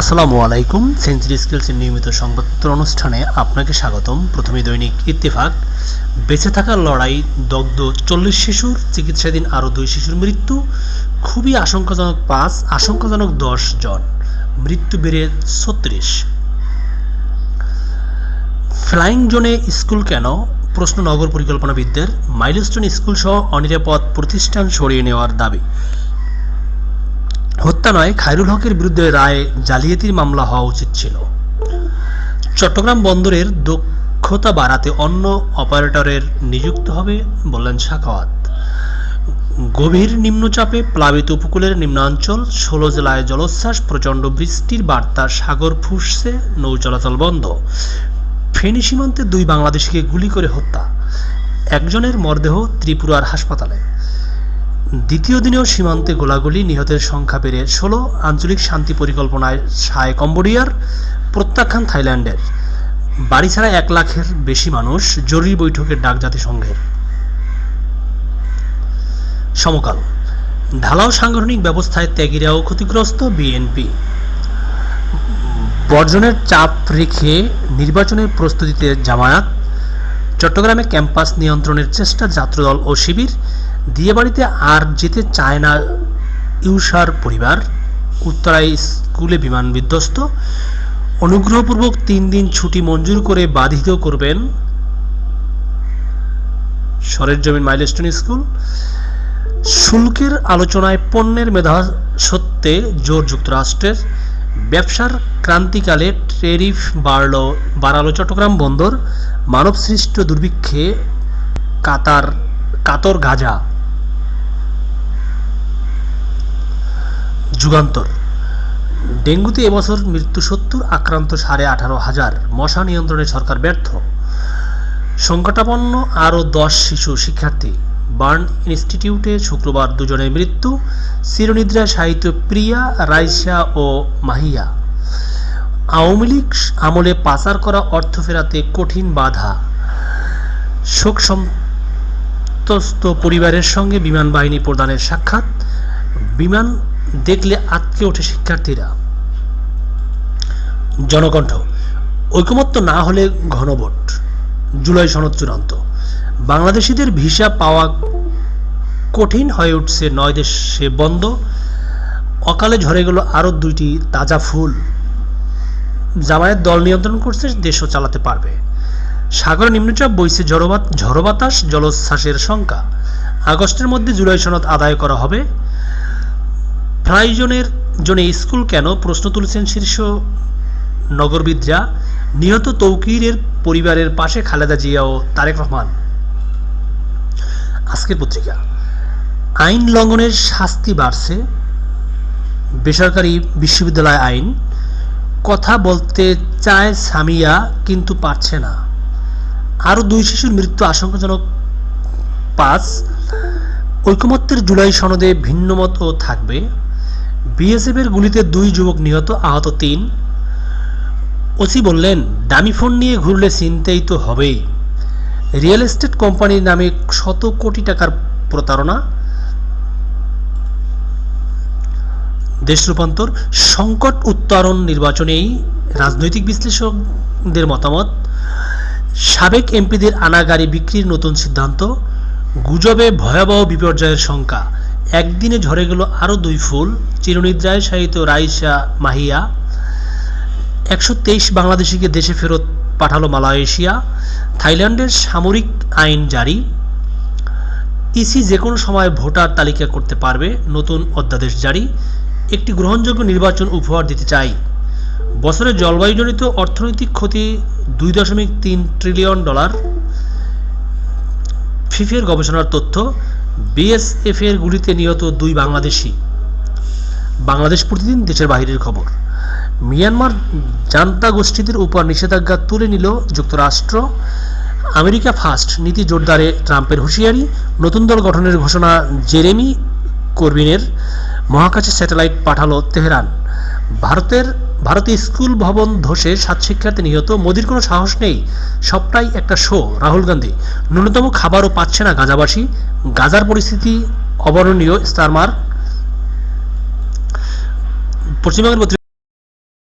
আসসালামু আলাইকুম। সেঞ্চুরি স্কিলসের নিয়মিত সংবাদপত্র অনুষ্ঠানে আপনাকে স্বাগতম। প্রথমে দৈনিক ইত্তেফাক। বেঁচে থাকার লড়াই, দগ্ধ চল্লিশ শিশুর, চিকিৎসাধীন আরও দুই শিশুর মৃত্যু, খুবই আশঙ্কাজনক পাঁচ, আশঙ্কাজনক দশ জন। মৃত্যু বেড়ে ছত্রিশ। ফ্লাইং জোনে স্কুল কেন? প্রশ্ন নগর পরিকল্পনাবিদদের। মাইলস্টোন স্কুল সহ অনিরাপদ প্রতিষ্ঠান সরিয়ে নেওয়ার দাবি। হত্যা নয়, খায়রুল হকের বিরুদ্ধে রায় জালিয়াতির মামলা হওয়া উচিত ছিল। চট্টগ্রাম বন্দরের দক্ষতা বাড়াতে অন্য অপারেটরের নিযুক্ত হবে বললেন শাখাওয়াত গভীর নিম্নচাপে প্লাবিত উপকূলের নিম্নাঞ্চল, ষোলো জেলায় জলোচ্ছ্বাস, প্রচণ্ড বৃষ্টির বার্তা, সাগর ফুসছে, নৌ চলাচল বন্ধ। ফেনী সীমান্তে দুই বাংলাদেশিকে গুলি করে হত্যা। একজনের মরদেহ ত্রিপুরার হাসপাতালে। দ্বিতীয় দিনেও সীমান্তে গোলাগুলি, নিহতের সংখ্যা বেড়ে ষোলো। আঞ্চলিক শান্তি পরিকল্পনায় সায় কম্বোডিয়ার প্রত্যাখ্যান থাইল্যান্ডের। বাড়ি ছাড়া এক লাখের বেশি মানুষ জরুরি বৈঠকের ডাক জাতিসংঘের। সমকাল। ঢালাও সাংগঠনিক ব্যবস্থায় ত্যাগীরাও ক্ষতিগ্রস্ত বিএনপি। বর্জনের চাপ রেখে নির্বাচনের প্রস্তুতিতে জামায়াত। চট্টগ্রামে ক্যাম্পাস নিয়ন্ত্রণের চেষ্টা ছাত্রদল ও শিবির। দিয়েবাড়িতে আর যেতে চায় না ইউসার পরিবার। উত্তরায় স্কুলে বিমান বিধ্বস্ত। অনুগ্রহপূর্বক তিন দিন ছুটি মঞ্জুর করে বাধিত করবেন সরের জমিন মাইলস্টোন স্কুল। শুল্কের আলোচনায় পণ্যের মেধা সত্ত্বে জোর যুক্তরাষ্ট্রের। ব্যবসার ক্রান্তিকালে ট্যারিফ বাড়ল বাড়ালো চট্টগ্রাম বন্দর। মানবসৃষ্ট দুর্ভিক্ষে কাতার, কাতর গাজা। যুগান্তর। ডেঙ্গুতে এবছর মৃত্যু সত্তর, আক্রান্ত সাড়ে আঠারো হাজার। মশা নিয়ন্ত্রণে সরকার ব্যর্থ। সংকটাপন্ন আরও দশ শিশু শিক্ষার্থী। বার্ন ইনস্টিটিউটে শুক্রবার দুজনের মৃত্যু। চিরনিদ্রায় সাহিত্য প্রিয়া, রাইসা ও মাহিয়া। আওয়ামী লীগ আমলে পাচার করা অর্থ ফেরাতে কঠিন বাধা। শোক সন্তস্ত পরিবারের সঙ্গে বিমান বাহিনী প্রদানের সাক্ষাৎ। বিমান দেখলে আটকে ওঠে শিক্ষার্থীরা। জনকণ্ঠ, ঐকমত্য না হলে ঘনভোট, জুলাই সনদ চূড়ান্ত। বাংলাদেশিদের ভিসা পাওয়া কঠিন হয়ে উঠছে নয় দেশে বন্ধ। অকালে ঝরে গেল আরও দুইটি তাজা ফুল। জামায়াত দল নিয়ন্ত্রণ করছে, দেশও চালাতে পারবে। সাগর নিম্নচাপ বইছে ঝড়ো বাতাস, জলোচ্ছ্বাসের শঙ্কা। আগস্টের মধ্যে জুলাই সনদ আদায় করা হবে। ফ্রাইজনের জন্য স্কুল কেন প্রশ্ন তুলেছেন শীর্ষ নগরবিদরা? নিহত তৌকিরের পরিবারের পাশে খালেদা জিয়া ও তারেক রহমান। আজকের পত্রিকা। আইন লঙ্ঘনের শাস্তি বাড়ছে। বেসরকারি বিশ্ববিদ্যালয় আইন। কথা বলতে চায় সামিয়া, কিন্তু পারছে না। আরও দুই শিশুর মৃত্যু আশঙ্কাজনক। পাঁচ, ঐকমত্যের জুলাই সনদে ভিন্নমতও থাকবে। বিএসএফের গুলিতে দুই যুবক নিহত, আহত তিন। ওসি বললেন, দামি ফোন নিয়ে ঘুরলে চিনতেই তো হবেই। রিয়েল এস্টেট কোম্পানির নামে শত কোটি টাকার প্রতারণা। দেশ রূপান্তর, সংকট উত্তরণ নির্বাচনেই রাজনৈতিক বিশ্লেষকদের মতামত, সাবেক এমপিদের আনা গাড়ি বিক্রির নতুন সিদ্ধান্ত, গুজবে ভয়াবহ বিপর্যয়ের শঙ্কা। একদিনে ঝরে গেল আরও দুই ফুল। চিরনিদ্রায় শায়িত রাইসা মাহিয়া। একশো তেইশ বাংলাদেশিকে দেশে ফেরত পাঠালো মালয়েশিয়া। থাইল্যান্ডের সামরিক আইন জারি। ইসি যে কোনো সময় ভোটার তালিকা করতে পারবে। নতুন অধ্যাদেশ জারি। একটি গ্রহণযোগ্য নির্বাচন উপহার দিতে চাই। বছরে জলবায়ুজনিত অর্থনৈতিক ক্ষতি দুই দশমিক তিন ট্রিলিয়ন ডলার। ফিফের গবেষণার তথ্য বিএসএফ এর গুলিতে নিহত দুই বাংলাদেশি। বাংলাদেশ প্রতিদিন দেশের বাহিরের খবর। মিয়ানমার জান্তা গোষ্ঠীদের উপর নিষেধাজ্ঞা তুলে নিল যুক্তরাষ্ট্র। আমেরিকা ফার্স্ট নীতি জোরদারে ট্রাম্পের হুঁশিয়ারি। নতুন দল গঠনের ঘোষণা জেরেমি করবিনের। মহাকাশে স্যাটেলাইট পাঠালো তেহরান। ভারতের ভারতে স্কুল ভবন ধসে সাত শিক্ষার্থী নিহত। মোদির কোনো সাহস নেই। সবটাই একটা শো, রাহুল গান্ধী। ন্যূনতম খাবারও পাচ্ছে না গাজাবাসী। গাজার পরিস্থিতি অবর্ণনীয়, স্টারমার। পশ্চিমবঙ্গের